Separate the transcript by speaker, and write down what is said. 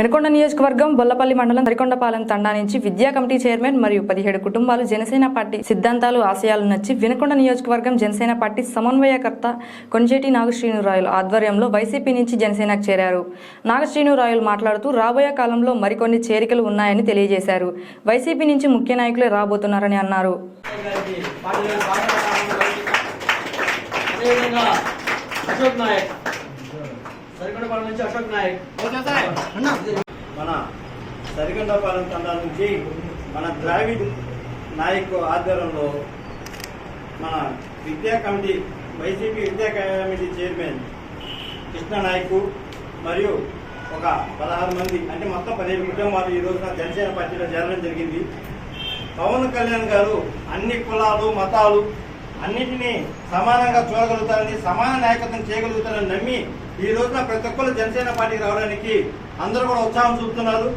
Speaker 1: వెనుకొండ నియోజకవర్గం బొల్లపల్లి మండలం తరికొండపాలెం తండా నుంచి విద్యా కమిటీ చైర్మన్ మరియు పదిహేడు కుటుంబాలు జనసేన పార్టీ సిద్ధాంతాలు ఆశయాలు నచ్చి వినుకొండ నియోజకవర్గం జనసేన పార్టీ సమన్వయకర్త కొంజేటి నాగశ్రీనురాయలు ఆధ్వర్యంలో వైసీపీ నుంచి జనసేనకు చేరారు. నాగశ్రీనురాయలు మాట్లాడుతూ రాబోయే కాలంలో మరికొన్ని చేరికలు ఉన్నాయని తెలియజేశారు. వైసీపీ నుంచి ముఖ్య నాయకులే రాబోతున్నారని అన్నారు.
Speaker 2: అశోక్ నాయక్ సరికొండపాలెం నుంచి అశోక్ నాయక్?
Speaker 3: మన సరిగండపాలెం తండా నుంచి మన ద్రావిడ్ నాయక్ ఆధ్వర్యంలో మన విద్యా కమిటీ వైసీపీ విద్యా కమిటీ చైర్మన్ కృష్ణ నాయక్ మరియు ఒక పదహారు మంది అంటే మొత్తం పదిహేను కుటుంబాలు ఈ రోజున జనసేన పార్టీలో చేరడం జరిగింది. పవన్ కళ్యాణ్ గారు అన్ని కులాలు మతాలు అన్నింటినీ సమానంగా చూడగలుగుతారని సమాన నాయకత్వం చేయగలుగుతారని నమ్మి ఈ రోజున ప్రతి ఒక్కరు జనసేన పార్టీకి రావడానికి అందరూ కూడా ఉత్సాహం చూపుతున్నారు.